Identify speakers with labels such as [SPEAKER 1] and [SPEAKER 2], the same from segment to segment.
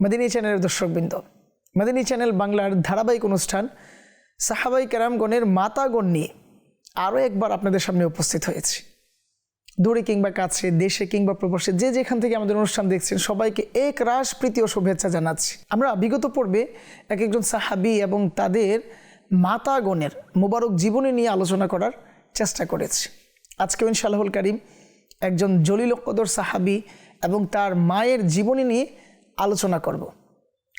[SPEAKER 1] মাদিনী চ্যানেলের দর্শকবৃন্দ, মাদিনী চ্যানেল বাংলার ধারাবাহিক অনুষ্ঠান সাহাবাই কেরামগণের মাতাগণ নিয়ে আরও একবার আপনাদের সামনে উপস্থিত হয়েছি। দূরে কিংবা কাছে, দেশে কিংবা প্রবাসে যে যেখান থেকে আমাদের অনুষ্ঠান দেখছেন, সবাইকে এক রাস প্রীতি ও শুভেচ্ছা জানাচ্ছি। আমরা বিগত পর্বে এক একজন সাহাবি এবং তাদের মাতাগণের মোবারক জীবনী নিয়ে আলোচনা করার চেষ্টা করেছি। আজকে ইনশাল্লাহুল করিম একজন জলিল কদর সাহাবি এবং তার মায়ের জীবনী নিয়ে আলোচনা করব।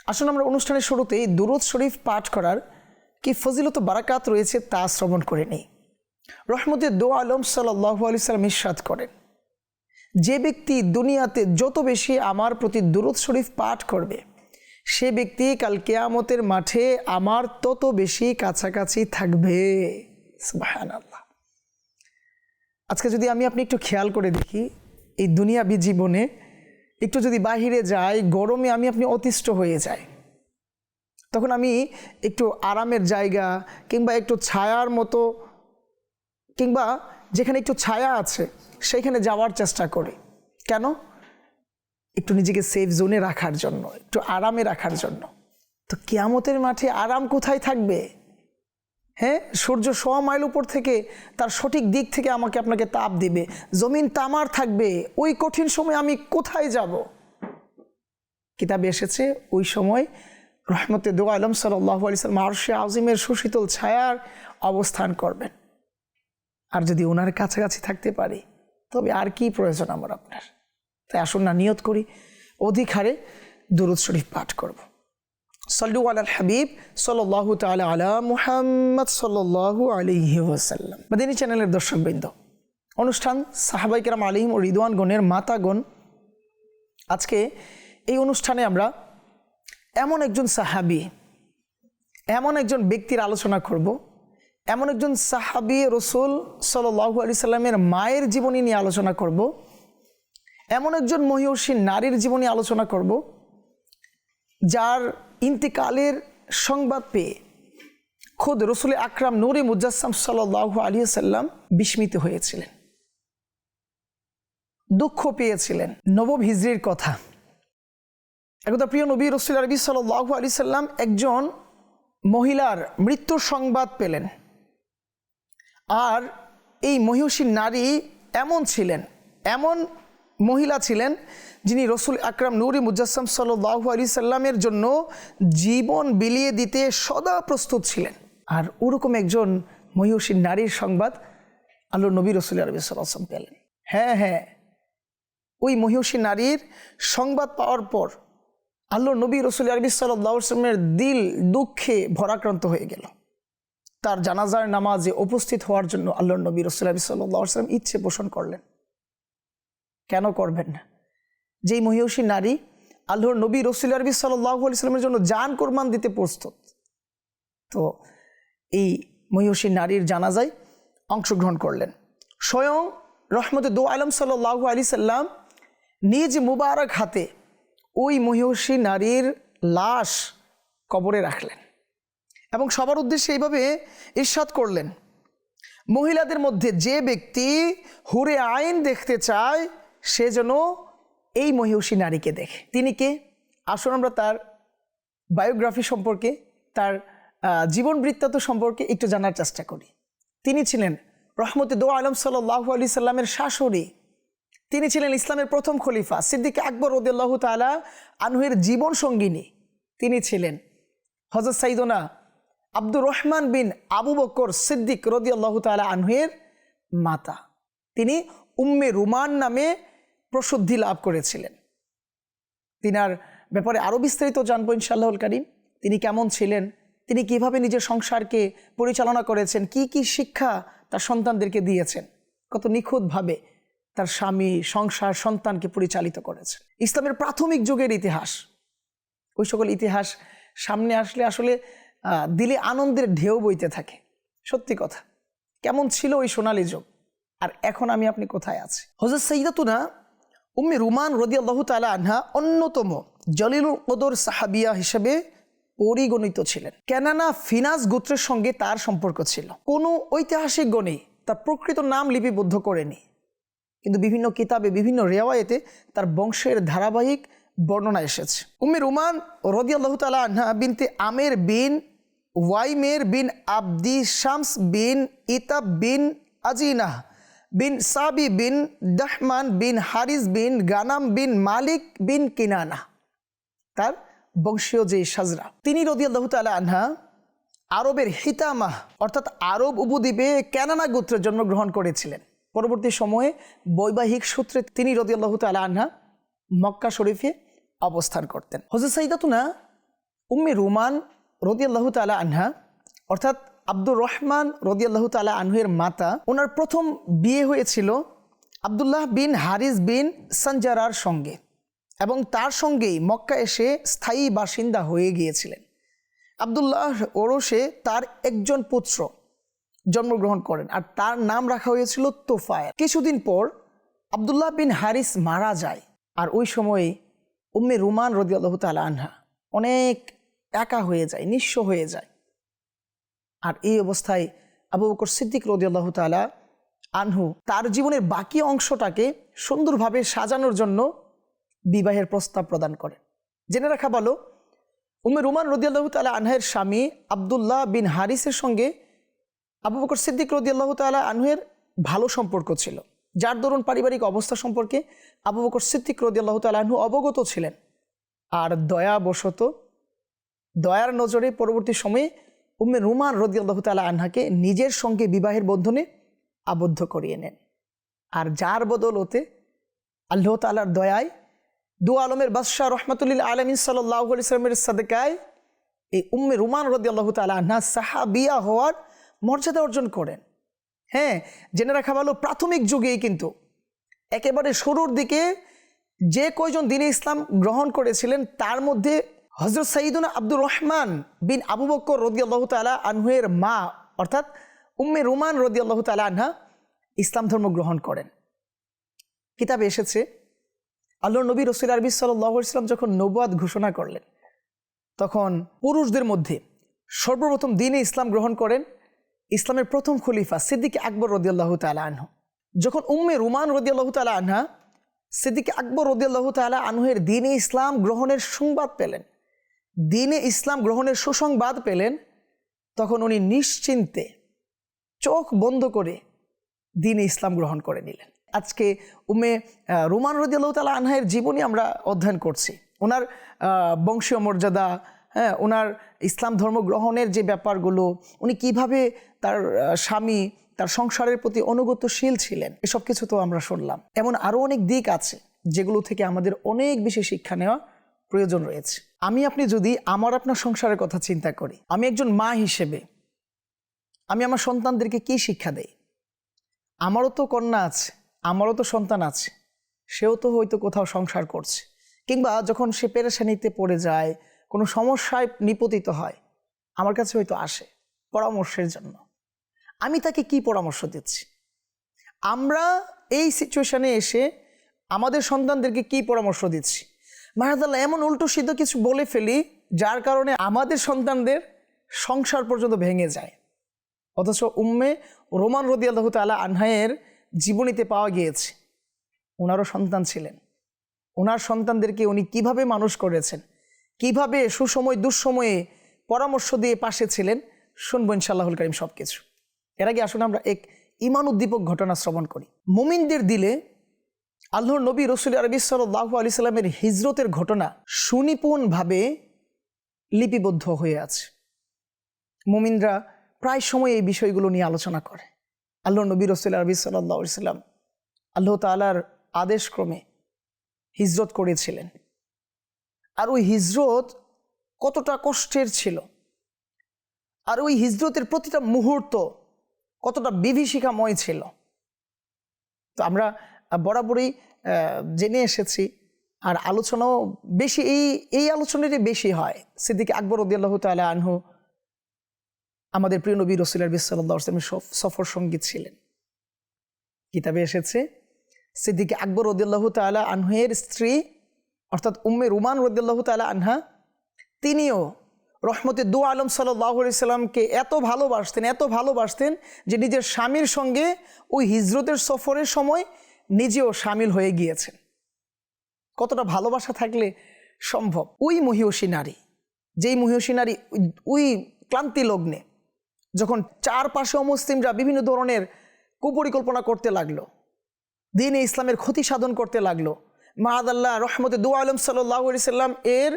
[SPEAKER 1] আসুন আমরা অনুষ্ঠানের শুরুতেই দুরুদ শরীফ পাঠ করার কি ফজিলত বারাকাত রয়েছে তা শ্রবণ করে নেই। রহমতে দো আলম সাল্লাহ আলি সাল্লাম ইস্বাদ করেন। যে ব্যক্তি দুনিয়াতে যত বেশি আমার প্রতি দুরুদ শরীফ পাঠ করবে, সে ব্যক্তি কাল কেয়ামতের মাঠে আমার তত বেশি কাছাকাছি থাকবে। আজকে যদি আমি আপনি একটু খেয়াল করে দেখি, এই দুনিয়াবি জীবনে একটু যদি বাহিরে যাই, গরমে আমি, আপনি অতিষ্ঠ হয়ে যাই। তখন আমি একটু আরামের জায়গা কিংবা একটু ছায়ার মতো, কিংবা যেখানে একটু ছায়া আছে সেইখানে যাওয়ার চেষ্টা করি। কেন? একটু নিজেকে সেফ জোনে রাখার জন্য, একটু আরামে রাখার জন্য। তো কেয়ামতের মাঠে আরাম কোথায় থাকবে? হ্যাঁ সূর্য সোয়া মাইল উপর থেকে তার সঠিক দিক থেকে আমাকে আপনাকে তাপ দিবে। জমিন তামার থাকবে। ওই কঠিন সময় আমি কোথায় যাব? কিতাবে এসেছে, ওই সময় রহমতে দো আলম সাল্লাহ আলিয়াল্লাম আরশে আজিমের সুশীতল ছায়ার অবস্থান করবেন। আর যদি ওনার কাছাকাছি থাকতে পারি, তবে আর কি প্রয়োজন আমার আপনার? তাই আসুন না, নিয়ত করি, অধিক হারে দুরুদ শরীফ পাঠ করব। সল্লু আলাল হাবিব সাল্লাহ তালা আলা মুহাম্মদ সাল্লাহু আলিহি ওয়াসাল্লাম। মাদিনী চ্যানেলের দর্শকবৃন্দ, অনুষ্ঠান সাহাবাইকেরাম আলিম ও রিদওয়ানগণের মাতাগণ। আজকে এই অনুষ্ঠানে আমরা এমন একজন সাহাবি, এমন একজন ব্যক্তির আলোচনা করব, এমন একজন সাহাবি রসুল সাল্লাহু আলি সাল্লামের মায়ের জীবনী নিয়ে আলোচনা করব, এমন একজন মহিষী নারীর জীবনী আলোচনা করব, যার ইন্তিকালের সংবাদ পেয়ে খোদ রসুল আকরাম নুরে মুজাসম সাল্লাহ আলী সাল্লাম বিস্মিত হয়েছিলেন। দুঃখ পেয়েছিলেন নবম হিজরির কথা। একদা প্রিয় নবী রসুল আরবি সাল্লাহ আলী সাল্লাম একজন মহিলার মৃত্যুর সংবাদ পেলেন। আর এই মহিষী নারী এমন ছিলেন, এমন মহিলা ছিলেন যিনি রসুল আকরাম নুরি মুজাসম সাল্লাহ আলি সাল্লামের জন্য জীবন বিলিয়ে দিতে সদা প্রস্তুত ছিলেন। আর ওরকম একজন মহিষী নারীর সংবাদ আল্লাহ নবী রসুল আরবি সাল্লাম পেলেন। হ্যাঁ হ্যাঁ। ওই মহিষী নারীর সংবাদ পাওয়ার পর আল্লাহ নবী রসুল আরবি সাল্লামের দিল দুঃখে ভরাক্রান্ত হয়ে গেল। তার জানাজার নামাজে উপস্থিত হওয়ার জন্য আল্লাহ নবী রসুল আরবি সাল্লাম ইচ্ছে পোষণ করলেন। কেন করবেন না? যেই মহিষী নারী আল্লাহর নবী রসুল আরবি সাল্লাহ ইসলামের জন্য জান কোরবান দিতে প্রস্তুত, তো এই মহিষী নারীর জানাজায় অংশগ্রহণ করলেন। স্বয়ং রহমতে দো আলম সাল্লাহ আলি সাল্লাম নিজ মুবারক হাতে ওই মহিষী নারীর লাশ কবরে রাখলেন এবং সবার উদ্দেশ্যে এইভাবে ইস্বাদ করলেন। মহিলাদের মধ্যে যে ব্যক্তি হুরে আইন দেখতে চায় সে যেন এই মহিষী নারীকে দেখে। তিনি কে? আসুন আমরা তার বায়োগ্রাফি সম্পর্কে, তার জীবন বৃত্তান্ত সম্পর্কে একটু জানার চেষ্টা করি। তিনি ছিলেন রহমতে দো আলম সাল্লাহ আলি সাল্লামের শাশুড়ি। তিনি ছিলেন ইসলামের প্রথম খলিফা, সিদ্দিক আকবর রদিয়াল্লাহ তালা আনহুয়ের জীবন সঙ্গিনী। তিনি ছিলেন হজরত সাইদনা আব্দুর রহমান বিন আবু বকর সিদ্দিক রদিয়াল্লাহ তালা আনহুয়ের মাতা। তিনি উম্মে রুমান নামে প্রসিদ্ধি লাভ করেছিলেন। তিনার ব্যাপারে আরও বিস্তারিত জানব ইনশাল্লাহুল করিম। তিনি কেমন ছিলেন? তিনি কীভাবে নিজের সংসারকে পরিচালনা করেছেন? কি কি শিক্ষা তার সন্তানদেরকে দিয়েছেন? কত নিখুঁতভাবে তার স্বামী, সংসার, সন্তানকে পরিচালিত করেছেন। ইসলামের প্রাথমিক যুগের ইতিহাস। ওই সকল ইতিহাস সামনে আসলে আসলে দিলে আনন্দের ঢেউ বইতে থাকে। সত্যি কথা। কেমন ছিল ওই সোনালী যুগ? আর এখন আমি আপনি কোথায় আছি? হজরত সৈদাতুনা উম্মে রুমান রদিয়াল্লাহ তালা আনহা অন্যতম জলিলুল কদর সাহাবিয়া হিসেবে পরিগণিত ছিলেন। কেননা ফিনাস গোত্রের সঙ্গে তার সম্পর্ক ছিল। কোনো ঐতিহাসিক গণে তার প্রকৃত নাম লিপিবদ্ধ করেনি। কিন্তু বিভিন্ন কিতাবে, বিভিন্ন রেওয়ায়েতে তার বংশের ধারাবাহিক বর্ণনা এসেছে। উম্মে রুমান রদিয়াল্লাহ তালা আনহা বিনতে আমের বিন, ওয়াইমের বিন আবদি শামস বিন, ইতাব বিন আজিনাহ বিন সাবি বিন দাহমান বিন হারিস বিন গানাম বিন মালিক বিন কিনানা। তার বংশীয় যে সাজরা। তিনি রদিয়াল্লাহ তালা আনহা আরবের হিতামাহ অর্থাৎ আরব উপদ্বীপে ক্যানানা গোত্রে জন্মগ্রহণ করেছিলেন। পরবর্তী সময়ে বৈবাহিক সূত্রে তিনি রদিয়াল্লাহ তালা আনহা মক্কা শরীফে অবস্থান করতেন। হজরত সাইদাতুনা উম্মে রুমান রদিয়াল্লাহ তালা আনহা, অর্থাৎ আব্দুর রহমান রদিয়াল্লাহ তালা আনহুয়ের মাতা, ওনার প্রথম বিয়ে হয়েছিল আবদুল্লাহ বিন হারিস বিন সঞ্জারার সঙ্গে এবং তার সঙ্গেই মক্কা এসে স্থায়ী বাসিন্দা হয়ে গিয়েছিলেন। আবদুল্লাহ ওরসে তার একজন পুত্র জন্মগ্রহণ করেন আর তার নাম রাখা হয়েছিল তোফায় কিছুদিন পর আবদুল্লাহ বিন হারিস মারা যায় আর ওই সময়ে উম্মে রুমান রদিয়াল্লাহ তালা আনহা অনেক একা হয়ে যায়, নিঃস্ব হয়ে যায়। আর এই অবস্থায় আবু বকর সিদ্দিক রদিয়াল্লাহ তালা আনহু তার জীবনের বাকি অংশটাকে সুন্দরভাবে সাজানোর জন্য বিবাহের প্রস্তাব প্রদান করেন। জেনে রাখা ভালো উমে রুমান রদিয়াল্লাহ তালা আনহের স্বামী আবদুল্লাহ বিন হারিসের সঙ্গে আবু বকর সিদ্দিক রদিয়াল্লাহ তালা আনহের ভালো সম্পর্ক ছিল। যার দরুন পারিবারিক অবস্থা সম্পর্কে আবু বকর সিদ্দিক রদিয়াল্লাহ তালা আনহু অবগত ছিলেন। আর দয়াবশত, দয়ার নজরে পরবর্তী সময়ে উম্মে রুমান রদিয়াল্লাহ তালা আনহাকে নিজের সঙ্গে বিবাহের বন্ধনে আবদ্ধ করিয়ে নেন। আর যার বদলতে আল্লাহ তালার দয়ায় দু আলমের বাদশাহ রহমতুল্লিল আলমিন সাল্লাহ সাদেকায় এই উম্মে রুমান রদি আল্লাহ তালা আহ্না সাহাবিয়া হওয়ার মর্যাদা অর্জন করেন। হ্যাঁ জেনে রাখা ভালো, প্রাথমিক যুগেই কিন্তু একেবারে শুরুর দিকে যে কয়জন দিনে ইসলাম গ্রহণ করেছিলেন তার মধ্যে হজরত সঈদুল আব্দুর রহমান বিন আবু বক্কর রদি আল্লাহ তালা আনহুয়ের মা, অর্থাৎ উম্মে রুমান রদি আল্লাহ তালা আনহা, ইসলাম ধর্ম গ্রহণ করেন। কিতাবে এসেছে আল্লাহ নবী রসুল আরবি সাল্লাহ ইসলাম যখন নবাদ ঘোষণা করলেন, তখন পুরুষদের মধ্যে সর্বপ্রথম দিনে ইসলাম গ্রহণ করেন ইসলামের প্রথম খলিফা সিদ্দিক আকবর রদিয়াল্লাহ তালা আনহু। যখন উম্মে রুমান রদিয়াল্লাহ তালা আনহা, সিদ্দিক আকবর রদিয়াল্লাহ তালা আনহের দিনে ইসলাম গ্রহণের সংবাদ পেলেন। দিনে ইসলাম গ্রহণের সুসংবাদ পেলেন, তখন উনি নিশ্চিন্তে চোখ বন্ধ করে দিনে ইসলাম গ্রহণ করে নিলেন। আজকে উমে রুমান রদিয়াল্লাহ তালা আনহায়ের জীবনী আমরা অধ্যয়ন করছি। ওনার বংশীয় মর্যাদা হ্যাঁ ওনার ইসলাম ধর্ম গ্রহণের যে ব্যাপারগুলো, উনি কীভাবে তার স্বামী, তার সংসারের প্রতি অনুগতশীল ছিলেন, এসব কিছু তো আমরা শুনলাম। এমন আরও অনেক দিক আছে, যেগুলো থেকে আমাদের অনেক বেশি শিক্ষা নেওয়া প্রয়োজন রয়েছে। আমি, আপনি যদি আমার আপনার সংসারের কথা চিন্তা করি, আমি একজন মা হিসেবে, আমি আমার সন্তানদেরকে কি শিক্ষা দেই? আমারও তো কন্যা আছে, আমারও তো সন্তান আছে, সেও তো হয়তো কোথাও সংসার করছে। কিংবা যখন সে পেরেশানিতে পড়ে যায়, কোনো সমস্যায় নিপতিত হয়, আমার কাছে হয়তো আসে পরামর্শের জন্য। আমি তাকে কি পরামর্শ দিচ্ছি? আমরা এই সিচুয়েশানে এসে আমাদের সন্তানদেরকে কি পরামর্শ দিচ্ছি? মাহাদাল্লাহ এমন উল্টো সিদ্ধ কিছু বলে ফেলি, যার কারণে আমাদের সন্তানদের সংসার পর্যন্ত ভেঙে যায়। অথচ উম্মে রোমান রদি আল্লাহ তালা আনহায়ের জীবনীতে পাওয়া গিয়েছে। ওনারও সন্তান ছিলেন। ওনার সন্তানদেরকে উনি কীভাবে মানুষ করেছেন, কীভাবে সুসময় দুঃসময়ে পরামর্শ দিয়ে পাশে ছিলেন, শুনব ইনশাল্লাহুল করিম সব কিছু এর আগে আসলে আমরা এক ইমান উদ্দীপক ঘটনা শ্রবণ করি। মুমিনদের দিলে আল্লাহর নবী রসুল আরবি সাল্লাহ আলি সাল্লামের হিজরতের ঘটনা সুনিপুণভাবে লিপিবদ্ধ হয়ে আছে। মুমিনরা প্রায় সময় এই বিষয়গুলো নিয়ে আলোচনা করে। আল্লাহ নবী রসুল আরবি সাল্লাহ সাল্লাম আল্লাহ তালার আদেশক্রমে হিজরত করেছিলেন। আর ওই হিজরত কতটা কষ্টের ছিল, আর ওই হিজরতের প্রতিটা মুহূর্ত কতটা বিভীষিকাময় ছিল, তো আমরা বরাবরই জেনে এসেছি। আর আলোচনাও বেশি, এই এই আলোচনাটি বেশি হয়। সিদ্দিক আকবর উদ্দাল্লাহ তালা আনহু আমাদের প্রিয় নবী রসুল্লাহ বিসাল্লাহ আসলামের সফর সংগীত ছিলেন। কিতাবে এসেছে, সিদ্দিক আকবর রদিয়াল্লাহ তালা আনহের স্ত্রী, অর্থাৎ উম্মে রুমান রদিয়াল্লাহ তালা আনহা, তিনিও রহমতে দু আলম সাল্লাহ সাল্লামকে এত ভালোবাসতেন এত ভালোবাসতেন যে নিজের স্বামীর সঙ্গে ওই হিজরতের সফরের সময় নিজেও সামিল হয়ে গিয়েছেন কতটা ভালোবাসা থাকলে সম্ভব? ওই মহিষী নারী, যেই মহিষী নারী ওই ক্লান্তি লগ্নে, যখন চারপাশে অমুসলিমরা বিভিন্ন ধরনের কুপরিকল্পনা করতে লাগল, দিনে ইসলামের ক্ষতি সাধন করতে লাগল মাহাদাল্লাহ রহমতে দু আলম সাল্লাহ সাল্লাম এর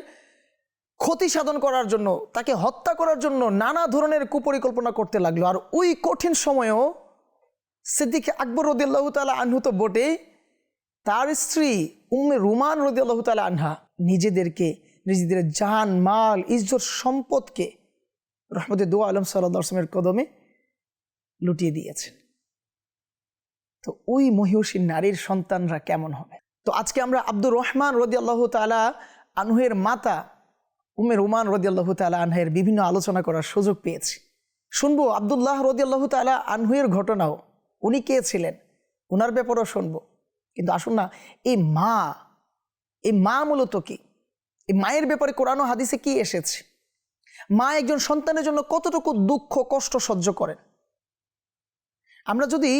[SPEAKER 1] ক্ষতি সাধন করার জন্য, তাকে হত্যা করার জন্য নানা ধরনের কুপরিকল্পনা করতে লাগল। আর ওই কঠিন সময়েও সিদ্দিক আকবর রদিল্লাহ তালা আনহু তো বটে তার স্ত্রী উম্মে রুমান রদিয়াল্লাহ তালা আনহা নিজেদেরকে, নিজেদের জান, মাল, ইজ্জত, সম্পদকে রহমতে দু আলম সাল্লাহ আসলামের কদমে লুটিয়ে দিয়েছেন। তো ওই মহিষী নারীর সন্তানরা কেমন হবে? তো আজকে আমরা আব্দুর রহমান রদি আল্লাহ তালা আনহের মাতা উমের উমান রদি আল্লাহ তালা আনহের বিভিন্ন আলোচনা করার সুযোগ পেয়েছি। শুনব আবদুল্লাহ রদি আল্লাহ তালা আনহুয়ের ঘটনাও। উনি কে ছিলেন? ওনার ব্যাপারেও শুনব। কিন্তু আসুন না, এই মা এই মা মূলত কি? এই মায়ের ব্যাপারে কোরআন হাদিসে কি এসেছে? মা একজন সন্তানের জন্য কতটুকু দুঃখ, কষ্ট সহ্য করেন? আমরা যদি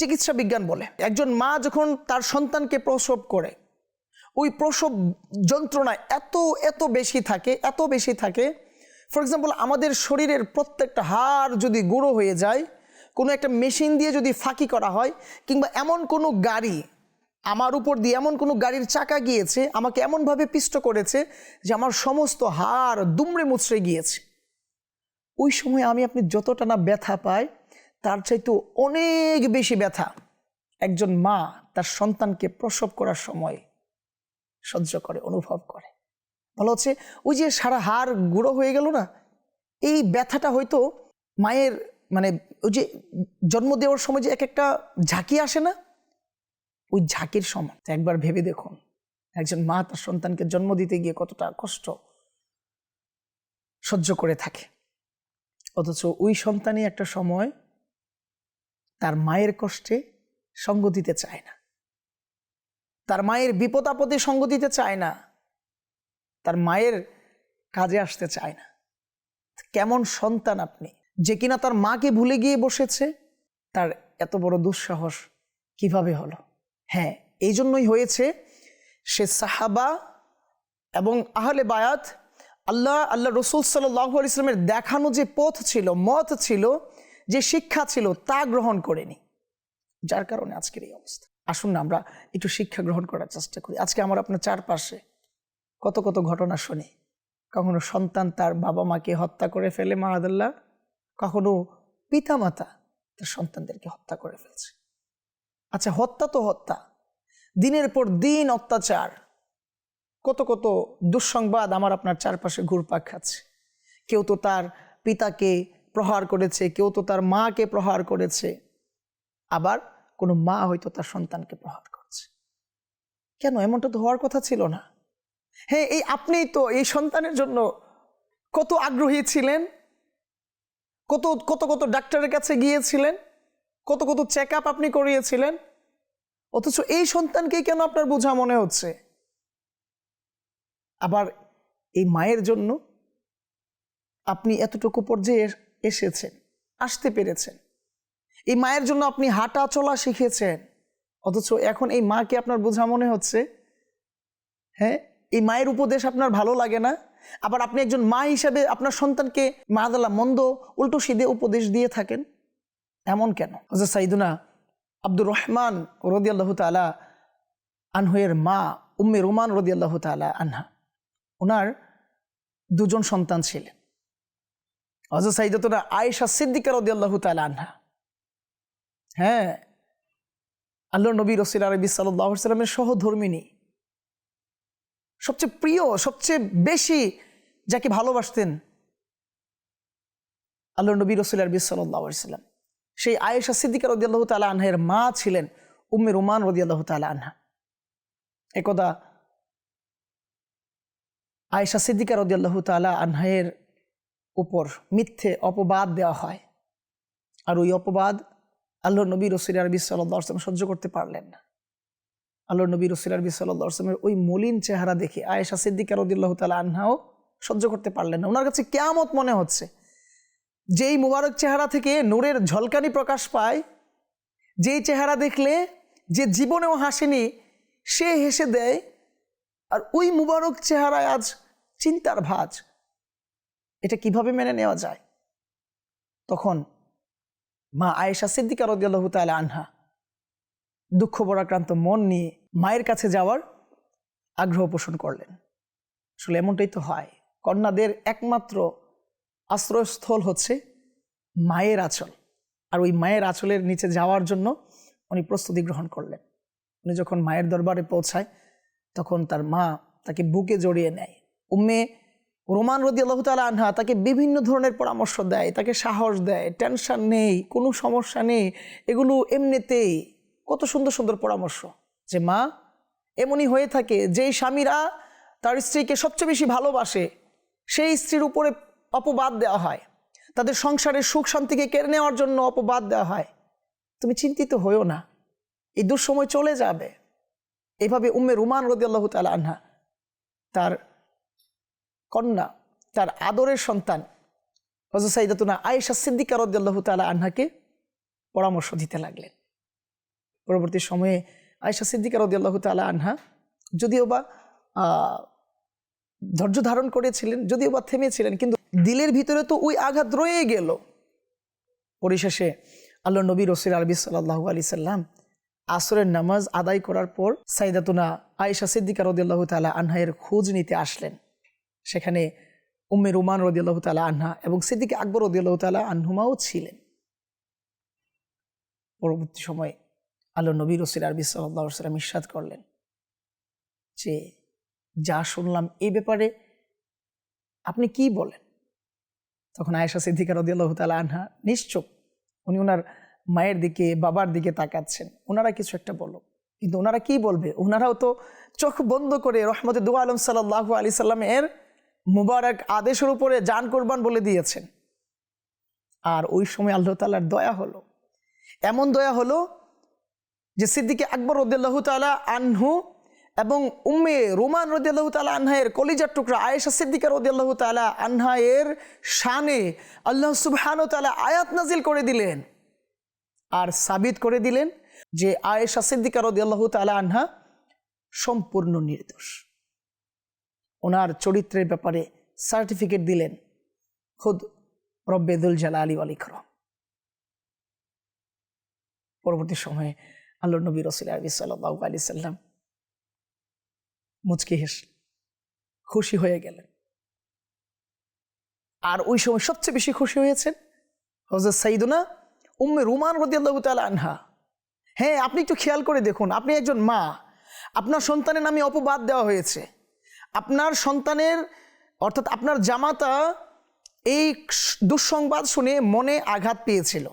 [SPEAKER 1] চিকিৎসা বিজ্ঞান বলে, একজন মা যখন তার সন্তানকে প্রসব করে, ওই প্রসব যন্ত্রণা এত এত বেশি থাকে, এত বেশি থাকে ফর এক্সাম্পল আমাদের শরীরের প্রত্যেকটা হাড় যদি গুঁড়ো হয়ে যায় কোনো একটা মেশিন দিয়ে যদি ফাঁকি করা হয়, কিংবা এমন কোনো গাড়ি আমার উপর দিয়ে এমন কোনো গাড়ির চাকা গিয়েছে, আমাকে এমনভাবে পিষ্ট করেছে যে আমার সমস্ত হাড় দুমড়ে মুচড়ে গিয়েছে। ওই সময় আমি আপনি যতটা না ব্যথা পাই, তার চাইতে অনেক বেশি ব্যথা। একজন মা তার সন্তানকে প্রসব করার সময় সহ্য করে, অনুভব করে। বলা হচ্ছে, ওই যে সারা হাড় গুঁড়ো হয়ে গেল না, এই ব্যথাটা হয়তো মায়ের মানে ওই যে জন্ম দেওয়ার সময় যে এক একটা ঝাঁকি আসে না, ওই ঝাঁকির সমান। একবার ভেবে দেখুন, একজন মা তার সন্তানকে জন্ম দিতে গিয়ে কতটা কষ্ট সহ্য করে থাকে। অথচ ওই সন্তানই একটা সময় তার মায়ের কষ্টে সঙ্গ দিতে চায় না। তার মায়ের বিপদ আপদে সঙ্গ দিতে চায় না। তার মায়ের কাজে আসতে চায় না। কেমন সন্তান আপনি? যে কিনা তার মাকে ভুলে গিয়ে বসেছে, তার এত বড় দুঃসাহস কীভাবে হলো? হ্যাঁ এই জন্যই হয়েছে সে সাহাবা এবং আহলে বায়াত, আল্লাহ আল্লাহ রসুল সাল্লাহ ইসলামের দেখানো যে পথ ছিল, মত ছিল, যে শিক্ষা ছিল, তা গ্রহণ করেনি। যার কারণে আজকের এই অবস্থা। আসুন না, আমরা একটু শিক্ষা গ্রহণ করার চেষ্টা করি। আজকে আমার আপনার চারপাশে কত কত ঘটনা শুনি। কখনো সন্তান তার বাবা মাকে হত্যা করে ফেলে মাহাদুল্লাহ কখনো পিতা মাতা তার সন্তানদেরকে হত্যা করে ফেলছে। আচ্ছা হত্যা তো হত্যা। দিনের পর দিন অত্যাচার। কত কত দুঃসংবাদ আমার আপনার চারপাশে ঘুরপাক খাচ্ছে। কেউ তো তার পিতাকে প্রহার করেছে, কেউ তো তার মাকে প্রহার করেছে। আবার কোনো মা হয়তো তার সন্তানকে প্রহার করছে। কেন? এমনটা তো হওয়ার কথা ছিল না। হ্যাঁ এই আপনি তো এই সন্তানের জন্য কত আগ্রহী ছিলেন? কত কত কত ডাক্তারের কাছে গিয়েছিলেন? কত কত চেক আপ আপনি করিয়েছিলেন? অথচ এই সন্তানকে কেন আপনার বোঝা মনে হচ্ছে? আবার এই মায়ের জন্য আপনি এতটুকু পর্যায়ে এসেছেন, আসতে পেরেছেন। এই মায়ের জন্য আপনি হাঁটা চলা শিখেছেন। অথচ এখন এই মাকে আপনার বোঝা মনে হচ্ছে হ্যাঁ? এই মায়ের উপদেশ আপনার ভালো লাগে না? আবার আপনি একজন মা হিসাবে আপনার সন্তানকে মাদালা মন্দ, উল্টো সিদে উপদেশ দিয়ে থাকেন, এমন কেন? সাইদুনা আব্দুর রহমান রদি আল্লাহ তালা আনহুয়ের মা উম্মে রোমান রদি আল্লাহ তালা আনহা ওনার দুজন সন্তান ছিলেন। হজরত সাইদতনা আয়েশা সিদ্দিকা রদি আল্লাহ তালা আনহা। হ্যাঁ আল্লাহ নবী রসিল আরবি সাল্লাহ সাল্লামের সহধর্মিনী সবচেয়ে প্রিয়, সবচেয়ে বেশি যাকে ভালোবাসতেন আল্লাহ নবী রসুল আরবি সাল্লাম। সেই আয়েশা সিদ্দিকা রদি আল্লাহ তালা আনহের মা ছিলেন উম্মের উমান রদি আল্লাহ আনহা। একদা আয়েশা সিদ্দিকা রদিয়াল্লাহ তালা আনহায়ের উপর মিথ্যে অপবাদ দেওয়া হয়। আর ওই অপবাদ আল্লাহ নবী রসির আরবি সাল্লাম সহ্য করতে পারলেন না। আল্লাহ নবী রসির আরবি সাল্লামের ওই মলিন চেহারা দেখে আয়েশা সিদ্দিকা রদিল্লাহ তালা আনহাও সহ্য করতে পারলেন না। ওনার কাছে কেয়ামত মনে হচ্ছে। যেই মুবারক চেহারা থেকে নূরের ঝলকানি প্রকাশ পায়, যেই চেহারা দেখলে যে জীবনেও হাসেনি, সে হেসে দেয়, আর ওই মুবারক চেহারায় আজ চিন্তার ভাজ। এটা কীভাবে মেনে নেওয়া যায়? তখন মা আয়েশা সিদ্দিকা রদিয়াল্লাহ তালা আনহা দুঃখ বরাক্রান্ত মন নিয়ে মায়ের কাছে যাওয়ার আগ্রহ পোষণ করলেন। আসলে এমনটাই তো হয়। কন্যাদের একমাত্র আশ্রয়স্থল হচ্ছে মায়ের আঁচল। আর ওই মায়ের আঁচলের নিচে যাওয়ার জন্য উনি প্রস্তুতি গ্রহণ করলেন। উনি যখন মায়ের দরবারে পৌঁছায়, তখন তার মা তাকে বুকে জড়িয়ে নেয়। উম্মে রোমান রদি আল্লাহ তালা আনহা তাকে বিভিন্ন ধরনের পরামর্শ দেয়, তাকে সাহস দেয়, টেনশন নেই, কোনো সমস্যা নেই, এগুলো এমনিতেই কত সুন্দর সুন্দর পরামর্শ। যে মা, এমনই হয়ে থাকে, যেই স্বামীরা তার স্ত্রীকে সবচেয়ে বেশি ভালোবাসে, সেই স্ত্রীর উপরে অপবাদ দেওয়া হয়। তাদের সংসারের সুখ শান্তিকে কেড়ে নেওয়ার জন্য অপবাদ দেওয়া হয়। তুমি চিন্তিত হইও না, এই দুঃসময় চলে যাবে। এভাবে উম্মে রুমান রদি আল্লাহ তালা আনহা, তার কন্যা, তার আদরের সন্তান হজর সাইদাতুনা আয়েশা সিদ্দিকা রদি আল্লাহ তালা আনহাকে পরামর্শ দিতে লাগলেন। পরবর্তী সময়ে আয়েশা সিদ্দিকা রদি আল্লাহ তালা আনহা, যদিও বা ধৈর্য ধারণ করেছিলেন, যদিও বা থেমেছিলেন, কিন্তু দিলের ভিতরে তো ওই আঘাত রয়ে গেল। পরিশেষে আল্লাহ নবী রসির আরবি সাল্লাহ আলি সাল্লাম আসরের নামাজ আদায় করার পর সাইদাতুনা আয়েশা সিদ্দিকা রদিয়াল্লাহ তালা আনহায়ের খোঁজ নিতে আসলেন। সেখানে উম্মে রুমান রদিয়াল্লাহ তালা আনহা এবং সিদ্দিকে আকবর রদিয়াল্লাহ তালা আনহুমাও ছিলেন। পরবর্তী সময়ে আল্লাহ নবী রসির আরবি সাল্লাহ সাল্লাম ইস্বাদ করলেন যে, যা শুনলাম এই ব্যাপারে আপনি কি বলেন? তখন আয়েশা সিদ্দিকা রদিয়াল্লাহ তালা আনহা নিশ্চুপ, উনি ওনার মায়ের দিকে, বাবার দিকে তাকাচ্ছেন। ওনারা কিছু একটা বলো কিন্তু ওনারা কি বলবে? ওনারাও তো চোখ বন্ধ করে রহমতে দু আলম সাল্লাহ আলি সাল্লামের মুবারক আদেশের উপরে যান কোরবান বলে দিয়েছেন। আর ওই সময় আল্লাহ তালার দয়া হলো। এমন দয়া হলো যে সিদ্দিকে আকবর রদিয়াল্লাহ তালা আনহু এবং উম্মে রোমান রদিয়াল্লাহ তালা আনহায়ের কলিজার টুকরা আয়েশা সিদ্দিকা রদিয়াল্লাহ তালা আনহায়ের শানে আল্লাহ সুবহান তালা আয়াত নাজিল করে দিলেন। আর সাবিত করে দিলেন যে আয়েশা সিদ্দিকা রদিয়াল্লাহ তালা আনহা সম্পূর্ণ নির্দোষ। ওনার চরিত্রের ব্যাপারে সার্টিফিকেট দিলেন খুদ রব্বেদুল জালা আলী আলিকরম পরবর্তী সময়ে আল্লাহ নবী রসুল আলী সাল্লাহ আলি সাল্লাম মুচকি হেস, খুশি হয়ে গেলেন। আর ওই সময় সবচেয়ে বেশি খুশি হয়েছেন হজরত সাইদুনা উম্মে রুমান রদিয়াল্লাহ তাল আনহা। হ্যাঁ আপনি একটু খেয়াল করে দেখুন, আপনি একজন মা, আপনার সন্তানের নামে অপবাদ দেওয়া হয়েছে। আপনার সন্তানের, অর্থাৎ আপনার জামাতা এই দুঃসংবাদ শুনে মনে আঘাত পেয়েছিল।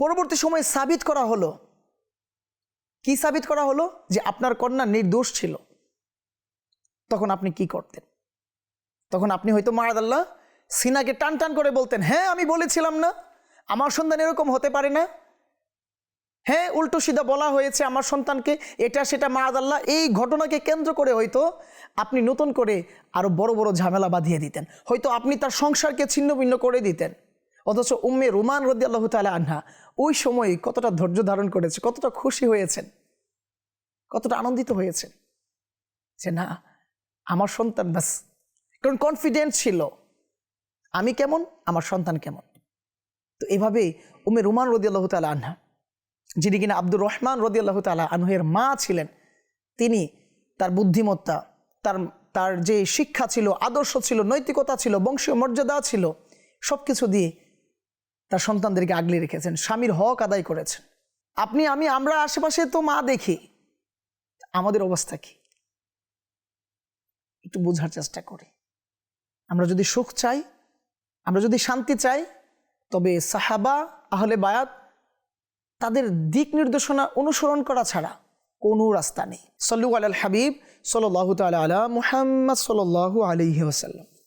[SPEAKER 1] পরবর্তী সময়ে সাবিত করা হলো। কি সাবিত করা হলো? যে আপনার কন্যা নির্দোষ ছিল। তখন আপনি কি করতেন? তখন আপনি হয়তো মারাদাল্লাহ সিনাকে টান টান করে বলতেন হ্যাঁ আমি বলেছিলাম না। আমার সন্তান এরকম হতে পারে না। হ্যাঁ উল্টো সিধা বলা হয়েছে আমার সন্তানকে। এটা সেটা মারাদাল্লাহ এই ঘটনাকে কেন্দ্র করে হয়তো আপনি নতুন করে আরও বড় বড় ঝামেলা বাঁধিয়ে দিতেন। হয়তো আপনি তার সংসারকে ছিন্ন ভিন্ন করে দিতেন। অথচ উম্মে রুমান রদি আল্লাহ তালা আনহা ওই সময় কতটা ধৈর্য ধারণ করেছে, কতটা খুশি হয়েছেন, কতটা আনন্দিত হয়েছেন যে না, আমার সন্তান ব্যাস কারণ কনফিডেন্ট ছিল। আমি কেমন, আমার সন্তান কেমন? তো এভাবেই উমে রুমান রদি আল্লাহ তালা আনহা, যিনি কিনা আব্দুর রহমান রদি আল্লাহ তালা আনহের মা ছিলেন, তিনি তার বুদ্ধিমত্তা, তার তার যে শিক্ষা ছিল, আদর্শ ছিল, নৈতিকতা ছিল, বংশীয় মর্যাদা ছিল সব কিছু দিয়ে তার সন্তানদেরকে আগলে রেখেছেন, স্বামীর হক আদায় করেছেন। আপনি, আমি, আমরা আশেপাশে তো মা দেখি। আমাদের অবস্থা কি? একটু বোঝার চেষ্টা করি। আমরা যদি সুখ চাই, আমরা যদি শান্তি চাই, তবে সাহাবা, আহলে বায়াত তাদের দিক নির্দেশনা অনুসরণ করা ছাড়া কোনো রাস্তা নেই। সল্লু আল হাবিব সাল্লাহ তালা আলা মুহাম্মদ সাল্লাহ আলহি ওসাল্লাম